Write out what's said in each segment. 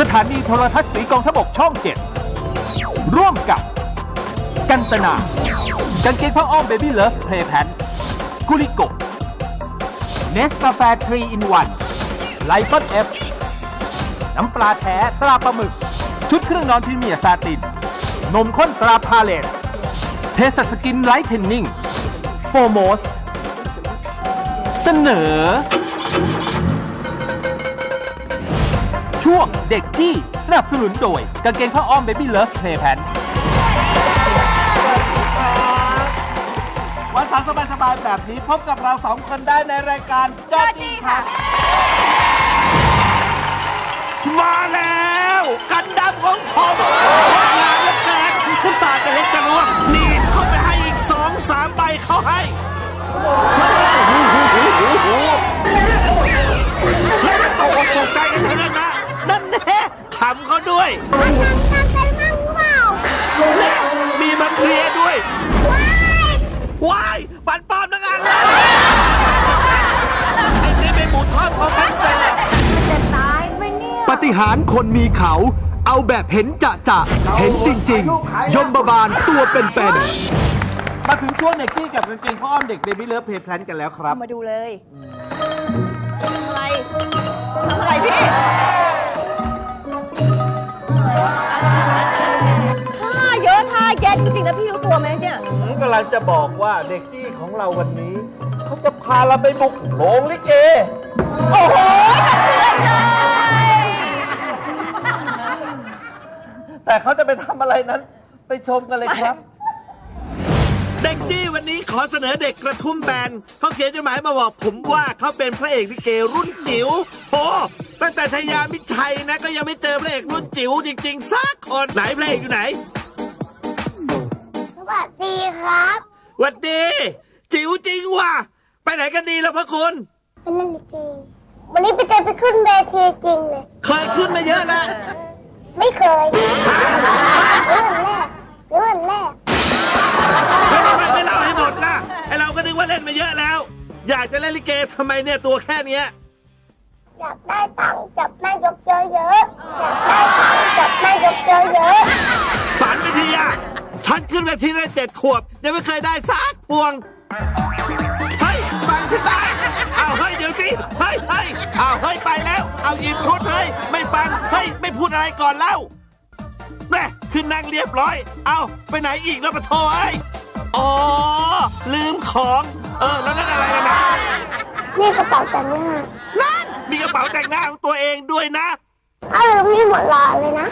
สถานีโทรทัศน์สีกองทบกช่องเจ็ดร่วมกับ กันตนากางเกงผ้าอ้อมเบบี้เลิฟเพลย์แพนกุลิโกเนสกาแฟทรีอินวันไลฟอนเอฟน้ำปลาแท้ตราปลาหมึก ชุดเครื่องนอนพรีเมียร์ซาติน นมข้นตราพาเลตเทสสกินไลท์เทนนิ่งโฟโมส เสนอ ช่วงเด็กที่สนับสนุนโดยกางเกงผ้าอ้อมเบบี้เลิฟเพลย์แพนวันเสาร์สบายๆแบบนี้พบกับเราสองคนได้ในรายการจอดีค่ะ มาแล้วกันดับของผมงานเหลือเกินคุณตาจะเล็กจะรวมนี่เข้าไปให้อีกสองสามใบเขาให้แล้วตกอกตกใจกันทั้งนั้น นะนั่นแน่ขำเขาด้วยและมีมาเคลียร์ด้วยว้ายปันปอมทั้งอันเลยไอ้นี่เป็นหมูทอดของฉันเจอปฏิหารย์คนมีเขา เอาแบบเห็นจะจะเห็นจริง ๆ ยมบาลตัวเป็นๆมาถึงช่วงเด็กกี้กับกางเกงพ่ออ้อมเด็กเบบี้เลิฟเพลย์แพลนกันแล้วครับ มาดูเลยทำอะไรทำอะไรพี่ แยะจริงๆนะพี่รู้ตัวไหมเนี่ย ผมกำลังจะบอกว่าเด็กกี้ของเราวันนี้ เขาจะพาเราไปบุกโรงลิเก โอ้โหสะเทือนเลยแต่เขาจะไปทำอะไรนั้น ไปชมกันเลยครับ เด็กดี้วันนี้ขอเสนอเด็กกระทุ่มแบนเขาเขียนจดหมายมาบอกผมว่าเขาเป็นพระเอกลิเกรุ่นจิ๋วโอ้ตั้งแต่ชายามิตรชัยนะ ก็ยังไม่เจอพระเอกรุ่นจิ๋วจริงๆสักคนไหนพระเอกอยู่ไหน สวัสดีครับ หวัดดี จิ๋วจริงว่ะ ไปไหนกันดีแล้วพระคุณ เป็นเล่นลิเกวันนี้ไปเจอไปขึ้นเวทีจริงเลย เคยขึ้นมาเยอะแล้ว ไม่เคยหรือวันแรกหรือวันแรกไม่ไม่ไม่ไม่เล่าให้หมดนะไอเราก็นึกว่าเล่นมาเยอะแล้ว อยากจะเล่นลิเกทำไมเนี่ยตัวแค่เนี้ยอยากได้ตังค์จับนายกเยอะๆอยากได้ตังค์จับนายก ฉันขึ้นเวทีได้เจ็ดขวบ ยังไม่เคยได้สักพวง เฮ้ยฟังฉันได้เอาเฮ้ยเดี๋ยวสิ เฮ้ยเฮ้ยเอาเฮ้ยไปแล้ว เอาหยิบชุดเฮ้ยไม่ฟัง เฮ้ยไม่พูดอะไรก่อนเล่าแม่ขึ้นนั่งเรียบร้อย เอาไปไหนอีกแล้วปะโทเอ้ยอ๋อ ลืมของ เออ แล้วนั่นอะไรกันนะๆนี่กระเป๋าแต่งหน้า นั่น มีกระเป๋าแต่งหน้าของตัวเองด้วยนะ เอาลืมนี่หมดหลอดเลยนะ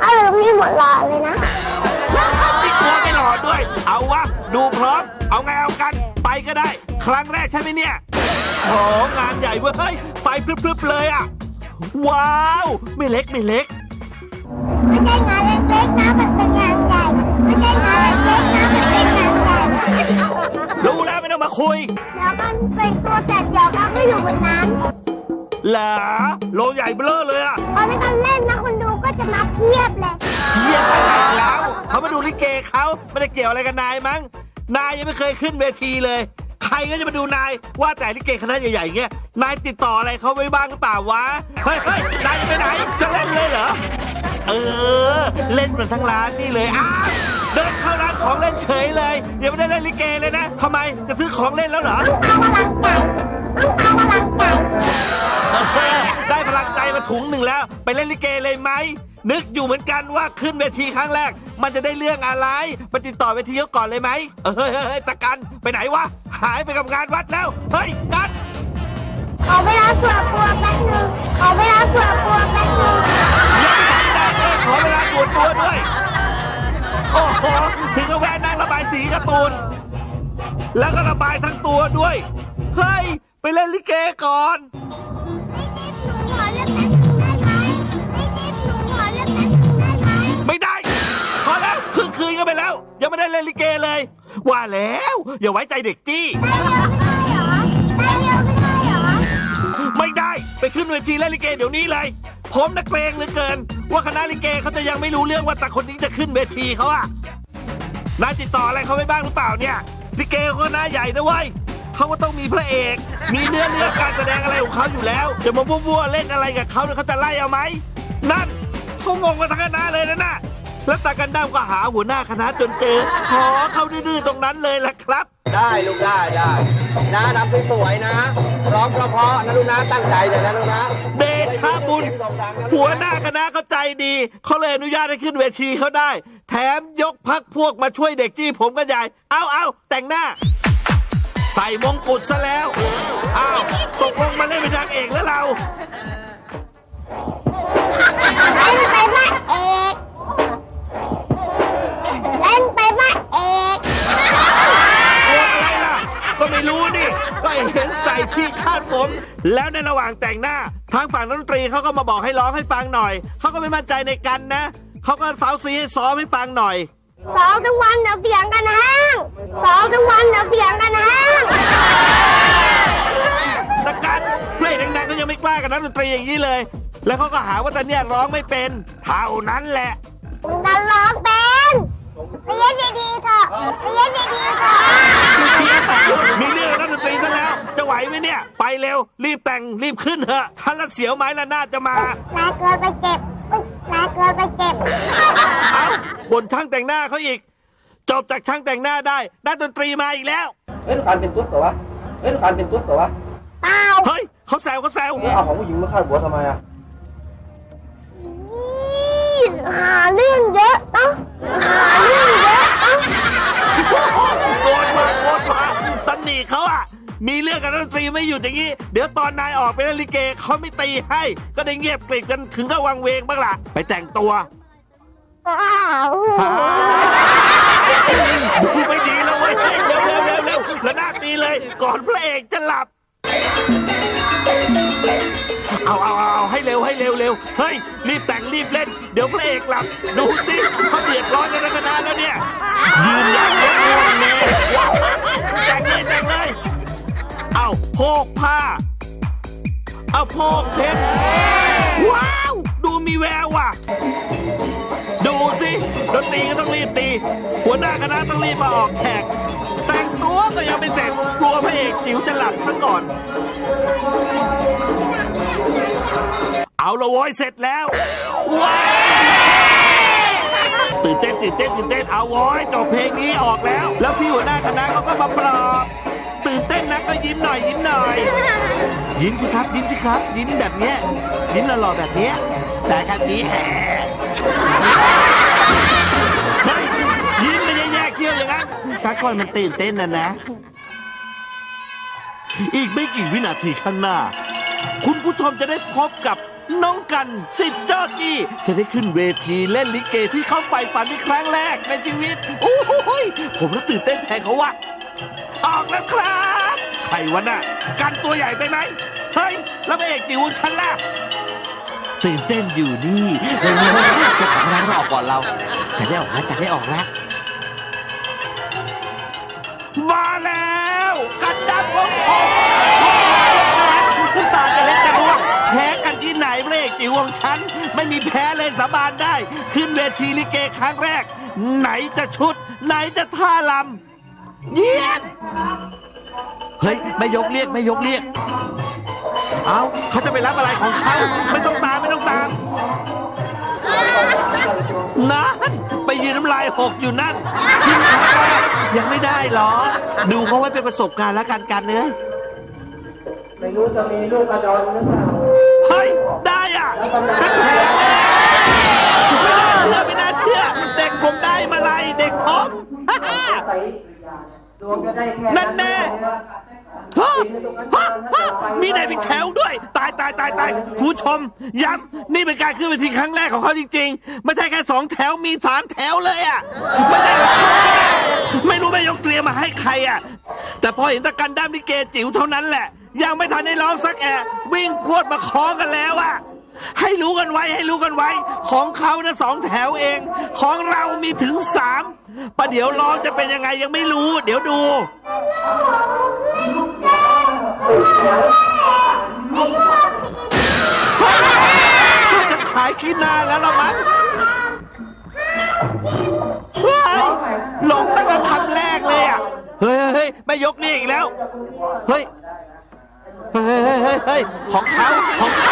เอาลืมนี่หมดหลอดเลยนะ อดด้วย เอาวะ ดูพร้อม เอาไงเอากัน ไปก็ได้ ครั้งแรกใช่ไหมเนี่ยโอ้งานใหญ่เว้ยเฮ้ย ไปพรึบๆเลยอะ ว้าว ไม่เล็กไม่เล็ก ไม่ใช่งานเล็กๆนะมันเป็นงานใหญ่ ไม่ใช่งานเล็กๆนะมันเป็นงานใหญ่รู้แล้วไม่ต้องมาคุยเดี๋ยวมันเป็นตัวแต่เดี๋ยวมันก็อยู่บนนั้นเหรอโลงใหญ่เบ้อเลยอะตอนนี้กันเล่นนะคนดูก็จะมาเพียบเลย เขามาดูลิเกเขาไม่ได้เกี่ยวอะไรกับนายมั้ง นายยังไม่เคยขึ้นเวทีเลย ใครก็จะมาดูนายว่าแต่ลิเกคณะใหญ่ๆเงี้ย นายติดต่ออะไรเขาไว้บ้างหรือเปล่าวะ เฮ้ยเฮ้ยนายจะไปไหน จะเล่นเลยเหรอ เออ เล่นมันทั้งร้านนี่เลยอ้าวเดินเข้าร้านของเล่นเฉยเลยยังไม่ได้เล่นลิเกเลยนะทำไมจะซื้อของเล่นแล้วเหรอต้องเอากำลังใจต้องเอากำลังใจเออได้พลังใจมาถุงหนึ่งแล้ว ไปเล่นลิเกเลยไหม นึกอยู่เหมือนกันว่าขึ้นเวทีครั้งแรก มันจะได้เรื่องอะไรไปติดต่อเวทีเขาก่อนเลยไหมเออเฮ้ยเฮ้ยเฮ้ยตะกันไปไหนวะ หายไปกับงานวัดแล้ว เฮ้ยกันขอเวลาส่วนตัวแป๊บนึงขอเวลาส่วนตัวแป๊บนึงยังไม่ทันได้เลยขอเวลาตรวจตัวด้วย โอ้โห ถึงกับแวะนั่งระบายสีการ์ตูน แล้วก็ระบายทั้งตัวด้วย เฮ้ย ไปเล่นลิเกก่อน ยังไม่ได้เล่นลิเกเลย ว่าแล้ว อย่าไว้ใจเด็กจี้ได้เร็วไม่ได้เหรอได้เร็วไม่ได้เหรอไม่ได้ไปขึ้นเวทีเล่นลิเกเดี๋ยวนี้เลย ผมนักเกรงเหลือเกิน ว่าคณะลิเกเขาจะยังไม่รู้เรื่องว่าแต่คนนี้จะขึ้นเวทีเขาอะนายติดต่ออะไรเขาไว้บ้างหรือเปล่าเนี่ยลิเกเขาก็หน้าใหญ่นะเว้ยเขาก็ต้องมีพระเอก มีเนื้อเนื้อการแสดงอะไรของเขาอยู่แล้วจะมาวัวๆเล่นอะไรกับเขาเนี่ยเขาจะไล่เอาไหมนั่นเขางงกันทั้งคณะเลยนะน่ะ แล้วตากันด้ามก็หาหัวหน้าคณะจนเจอ ขอเขาดื้อๆตรงนั้นเลยล่ะครับ ได้ลูกได้ได้นะทำสวยๆนะร้องเพราะๆนะลูกนะตั้งใจเลยนะลูกนะเดชะบุญ หัวหน้าคณะเขาใจดีเขาเลยอนุญาตให้ขึ้นเวทีเขาได้ แถมยกพักพวกมาช่วยเด็กจี้ผมกันใหญ่เอาเอาแต่งหน้า ใส่มงกุฎซะแล้วอ้าวตกลงมาเล่นเป็นนางเอกแล้วเราเล่นไปบ้านเอก เห็นใส่ที่คาดผม แล้วในระหว่างแต่งหน้า ทางฝั่งดนตรีเขาก็มาบอกให้ร้องให้ฟังหน่อย เขาก็ไม่มั่นใจในกันนะ เขาก็สาวซีให้ซ้อมให้ฟังหน่อยสองทุกวันเดี๋ยวเสียงกันแห้งสองทุกวันเดี๋ยวเสียงกันแห้งตะกันเพลงดังๆก็ยังไม่กล้ากับนักดนตรีอย่างนี้เลย แล้วเขาก็หาว่าตาเนี่ยร้องไม่เป็น เท่านั้นแหละมึงดันร้องเป็นเรียนดีๆเถอะเรียนดีๆเถอะ มีเรื่องกับนักดนตรีซะแล้ว จะไหวไหมเนี่ย ไปเร็ว รีบ แต่งรีบขึ้นเถอะถ้าละเสียวไม้ละนาดจะมา นายเกินไปเจ็บอุ๊ยนายเกินไปเจ็บ เอ้าบนช่างแต่งหน้าเขาอีก จบจากช่างแต่งหน้าได้นักดนตรีมาอีกแล้ว เอ้ยฟันเป็นตุ๊ดเหรอวะ เอ้ยฟันเป็นตุ๊ดเหรอวะเปล่าเฮ้ยเขาแซวเขาแซวเอ้ยเอาของผู้หญิงมาคาดหัวทำไมอะอี๋หาเรื่องเยอะเนาะหาเรื่องเยอะเนาะ มีเรื่องกับนักดนตรีไม่หยุดอย่างนี้ เดี๋ยวตอนนายออกไปเล่นลิเกเขาไม่ตีให้ ก็ได้เงียบกริบกันถึงกับวังเวงบ้างล่ะ ไปแต่งตัวอ้าวดูไม่ดีแล้วเว้ยเฮ้ยเร็วเร็วเร็วเร็วแล้วหน้าตีเลย ก่อนพระเอกจะหลับ เอาเอาเอาเอาให้เร็วให้เร็วเร็วเฮ้ย รีบแต่งรีบเล่น เดี๋ยวพระเอกหลับ ดูสิเขาเดือดร้อนกันทั้งคณะแล้วเนี่ยยืนอย่างเงี้ยง่วง เอาโพกเพชรว้าว ดูมีแววว่ะ ดูสิดนตรีก็ต้องรีบตี หัวหน้าคณะต้องรีบมาออกแขกแต่งตัวก็ยังไม่เสร็จกลัวพระเอกจิ๋วจะหลับซะก่อน เอาละโว้ยเสร็จแล้วว้าวตื่นเต้นตื่นเต้นตื่นเต้นเอาโว้ยจบเพลงนี้ออกแล้ว แล้วพี่หัวหน้าคณะเขาก็มาปลอบ ตื่นเต้นนะก็ยิ้มหน่อยยิ้มหน่อย ยิ้มสิครับยิ้มสิครับ ยิ้มแบบเนี้ยยิ้มหล่อๆแบบเนี้ยแต่ครับนี้แหมเฮ้ยยิ้มไม่ได้แยกเขี้ยวอย่างนั้นถ้าก่อนมันตื่นเต้นนะนะ อีกไม่กี่วินาทีข้างหน้า คุณผู้ชมจะได้พบกับน้องกันสิทธิ์เจ้าจี้จะได้ขึ้นเวทีเล่นลิเกที่เขาใฝ่ฝันในครั้งแรกในชีวิตโอ้โหยผมก็ตื่นเต้นแทนเขาว่ะ ออกแล้วครับใครวะน่ะกันตัวใหญ่ไปไหมเฮ้ยแล้วพระเอกจิ๋วฉันล่ะตื่นเต้นอยู่นี่เฮ้ยจะทำงานเราออกก่อนเราจะได้ออกแล้วจะได้ออกแล้วมาแล้วกันดับของผมขึ้นตาจะเล็กจะร่วงแพ้กันที่ไหนพระเอกจิ๋วของฉัน ไม่มีแพ้เลยสาบานได้ ขึ้นเวทีลิเกครั้งแรก ไหนจะชุด ไหนจะท่าลำ เยี่ยมเฮ้ยไม่ยกเรียกไม่ยกเรียก เอาเขาจะไปรับอะไรของเขาไม่ต้องตามไม่ต้องตามนั่นไปยืนน้ำลายหกอยู่นั่นขึ้นครั้งแรกยังไม่ได้หรอ ดูเขาไว้เป็นประสบการณ์แล้วกันกันเนื้อไม่รู้จะมีลูกกระจรหรือเปล่าเฮ้ยได้อะเป็นแผลไม่น่าเชื่อไม่น่าเชื่อเด็กผมได้มาลัยเด็กผม นั่นแน่ฮะฮะฮะมีไหนเป็นแถวด้วย ตายตายตายตายคุณผู้ชม ย้ำนี่เป็นการขึ้นเวทีครั้งแรกของเขาจริง ๆ ไม่ใช่แค่สองแถวมีสามแถวเลยอะไม่ได้ไม่รู้แม่ยกเตรียมมาให้ใครอะ แต่พอเห็นตะกันด้ามลิเกจิ๋วเท่านั้นแหละ ยังไม่ทันได้ร้องสักแอะวิ่งพรวดมาคล้องกันแล้วอะ ให้รู้กันไว้ให้รู้กันไว้ ของเขานะสองแถวเอง ของเรามีถึงสามประเดี๋ยวร้องจะเป็นยังไงยังไม่รู้ เดี๋ยวดูจะขายขี้หน้าแล้วละมั้งเฮ้ยหลงตั้งแต่คำแรกเลยอะ เฮ้ยเฮ้ยไม่ยกนี่อีกแล้ว เฮ้ย เฮ้ยเฮ้ยเฮ้ยเฮ้ยของเขาของเขา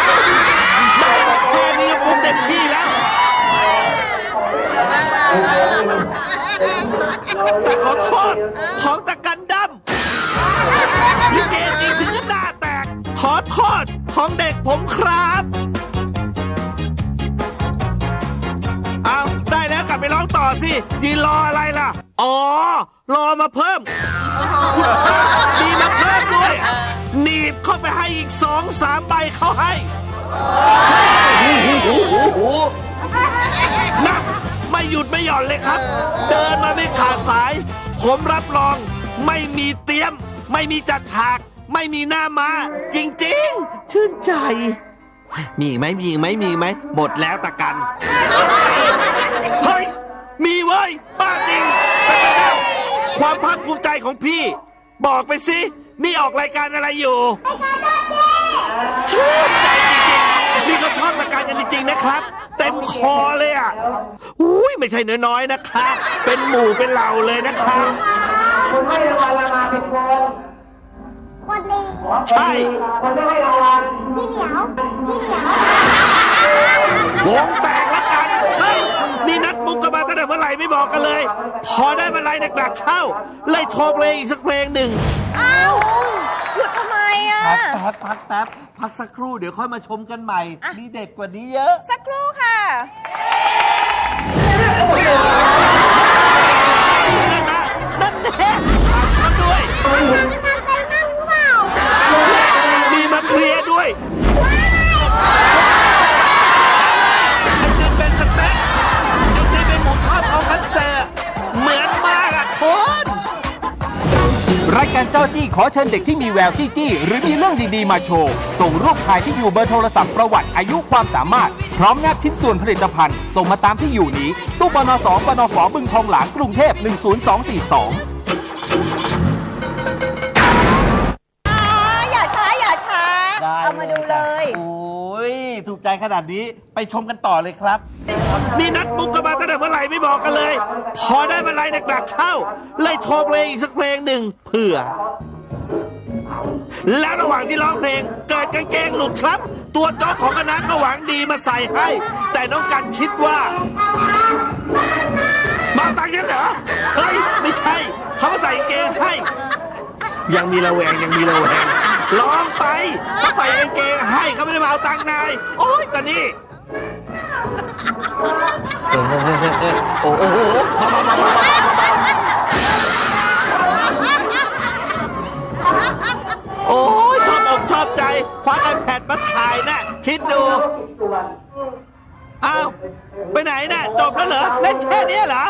ผมครับเอาได้แล้วกลับไปร้องต่อสิยีนรออะไรล่ะ อ๋อ รอมาเพิ่ม มีมาเพิ่มด้วยหนีบเข้าไปให้อีกสองสามใบเขาให้นะไม่หยุดไม่หย่อนเลยครับ เดินมาไม่ขาดสาย ผมรับรองไม่มีเตรียม ไม่มีจัดฉาก ไม่มีหน้ามา จริงๆ ชื่นใจ มีอีกไหมมีอีกไหมมีอีกไหมหมดแล้วตะกัน เฮ้ย มีเว้ยบ้าจริงแต่แล้วความภาคภูมิใจของพี่ บอกไปสินี่ออกรายการอะไรอยู่ชื่นใจจริงๆนี่ก็ชอบรายการกันจริงๆนะครับ เต็มคอเลยอะอุ้ยไม่ใช่น้อยๆนะครับ เป็นหมู่เป็นเหล่าเลยนะครับวันนี้ ใช่พี่เหนียวพี่เหนียววงแตกแล้วกันเฮ้ยนี่นัดมุกกันมาตั้งแต่เมื่อไหร่ไม่บอกกันเลย พอได้มาไล่หนักๆเข้า เลยโทรเพลงอีกสักเพลงหนึ่ง อ้าวหยุดทำไมอะพักแป๊บพักแป๊บพักสักครู่เดี๋ยวค่อยมาชมกันใหม่ อะ มีเด็ดกว่านี้เยอะ สักครู่ค่ะ นั่นแน่ทำด้วย ขอเชิญเด็กที่มีแววจี้จี้หรือมีเรื่องดีๆมาโชว์ ส่งรูปถ่ายที่อยู่เบอร์โทรศัพท์ประวัติอายุความสามารถ พร้อมแนบชิ้นส่วนผลิตภัณฑ์ ส่งมาตามที่อยู่นี้ ตู้ปนสปนฝบึงทองหลางกรุงเทพ 10242อย่าช้าอย่าช้า เอามาดูเลย โอ้ย ถูกใจขนาดนี้ไปชมกันต่อเลยครับ นี่นัดมุกกันมาตั้งแต่เมื่อไหร่ไม่บอกกันเลย พอได้มาไล่หนักๆเข้า เลยโทรเพลงอีกสักเพลงหนึ่งเผื่อ แล้วระหว่างที่ร้องเพลง เกิดกางเกงหลุดครับ ตัวโจ๊กของคณะก็หวังดีมาใส่ให้ แต่น้องกันคิดว่า มาตังค์ฉันเหรอเฮ้ยไม่ใช่เขามาใส่กางเกงให้ ยังมีระแวงยังมีระแวงลองไปเขาใส่กางเกงให้เขาไม่ได้มาเอาตังค์นาย โอ้ยตอนนี้โอ้โห อเล่นแค่นี้เหรอ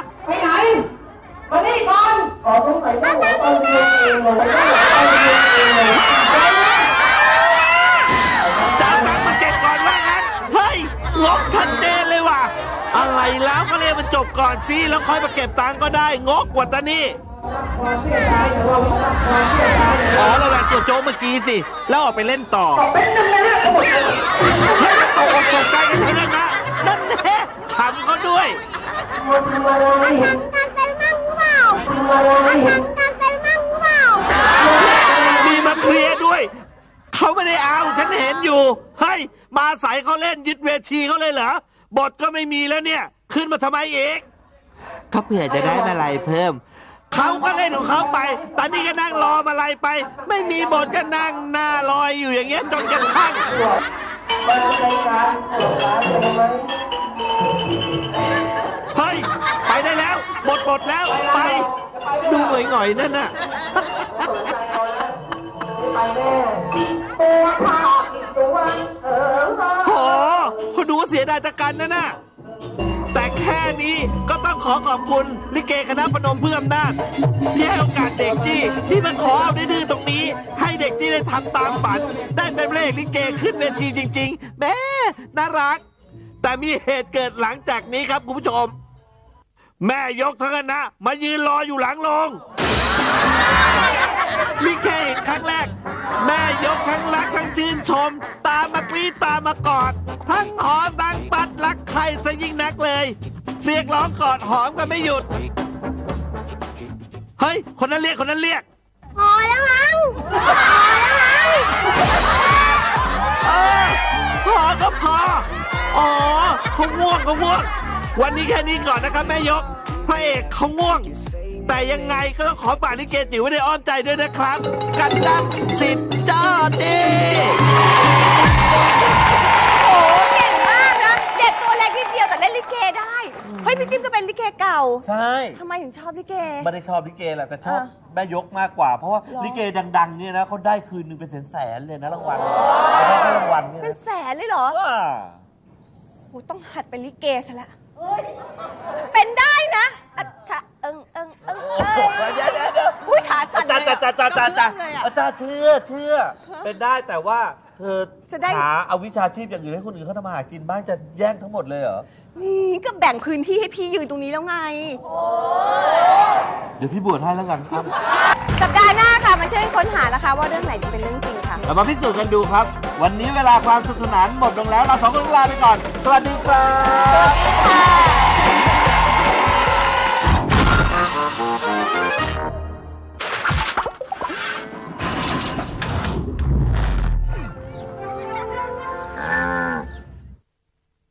จะเอาตังค์มาเก็บก่อนว่างั้น เฮ้ยงกชัดเจนเลยว่ะ อะไรแล้วก็เรียกมันจบก่อนสิแล้วค่อยมาเก็บตังค์ก็ได้ งกกว่าตานี่อ๋อเราแหวนตัวโจ๊กเมื่อกี้สิ แล้วออกไปเล่นต่อเฮ้ยตกอกตกใจกันทั้ง มีมาเคลียร์ด้วย เขาไม่ได้เอาฉันเห็นอยู่เฮ้ยมาใส่เขาเล่นยึดเวทีเขาเลยเหรอบทก็ไม่มีแล้วเนี่ย ขึ้นมาทำไมเอกเขาเผื่อจะได้มาลายเพิ่ม เขาก็เล่นของเขาไป ตอนนี้ก็นั่งรอมาลายไป ไม่มีบทก็นั่งหน้าลอยอยู่อย่างเงี้ยจนกระทั่งเฮ้ยไปได้ แล้วหมดบทแล้วไป ดูหง่อยๆนั่นน่ะโหคุณดูว่าเสียดายตะกันนะน่ะ แต่แค่นี้ก็ต้องขอขอบคุณลิเกคณะพนมเพื่ออำนาจที่ให้โอกาสเด็กจี้ที่มาขอเอาดื้อๆตรงนี้ ให้เด็กจี้ได้ทำตามฝัน ได้เป็นพระเอกลิเกขึ้นเวทีจริง ๆ แม่น่ารัก แต่มีเหตุเกิดหลังจากนี้ครับคุณผู้ชม แม่ยกทั้งคณะมายืนรออยู่หลังโรงนี่แค่เห็นครั้งแรก แม่ยกทั้งรักทั้งชื่นชม ตามมากรีดตามมากอด ทั้งหอมทั้งปัดรักใครซะยิ่งนักเลย เรียกร้องกอดหอมกันไม่หยุด เฮ้ย คนนั้นเรียกคนนั้นเรียก พอแล้วมั้งพอแล้วมั้งเออพอก็พอ อ๋อเขาง่วงเขาง่วง วันนี้แค่นี้ก่อนนะครับแม่ยก พระเอกเขาง่วง แต่ยังไงก็ต้องขอฝากลิเกจิ๋วไว้ในอ้อมใจด้วยนะครับ กันดันสิทธิ์เจ้าดีโอ้เก่งมากนะ เด็กตัวเล็กนิดเดียวแต่เล่นลิเกได้ เฮ้ยพี่จิ้มก็เป็นลิเกเก่าใช่ทำไมถึงชอบลิเก ไม่ได้ชอบลิเกแหละแต่ชอบอะแม่ยกมากกว่า เพราะว่าหรอ ลิเกดังๆเนี่ยนะเขาได้คืนหนึ่งเป็นแสนๆเลยนะรางวัลเขาได้รางวัลเนี่ยเป็นนะแสนเลยเหรอว้าโหต้องหัดเป็นลิเกซะละ เป็นได้นะอัชะเอิงเอิงเอิงโอ้เอิโหงเดี๋ยวเดี๋ยวเดี๋ยว อุ้ยขาสั่นเลยจ้าอะจ้าจ้าจ้าจ้าเรื่องเลยอะอาจารย์เชื่อเชื่อ เป็นได้แต่ว่าเธอจะได้ หาเอาวิชาชีพอย่างอื่นให้คนอื่นเขาทำมาหากินบ้างจะแย่งทั้งหมดเลยเหรอ นี่ก็แบ่งพื้นที่ให้พี่ยืนตรงนี้แล้วไง เดี๋ยวพี่บวชให้แล้วกันครับ สัปดาห์หน้าค่ะมาช่วยค้นหานะคะ ว่าเรื่องไหนจะเป็นเรื่องจริงค่ะ เรามาพิสูจน์กันดูครับ วันนี้เวลาความสนุขสนานหมดลงแล้ว เราสองคนลาไปก่อน สวัสดีครับค่ะ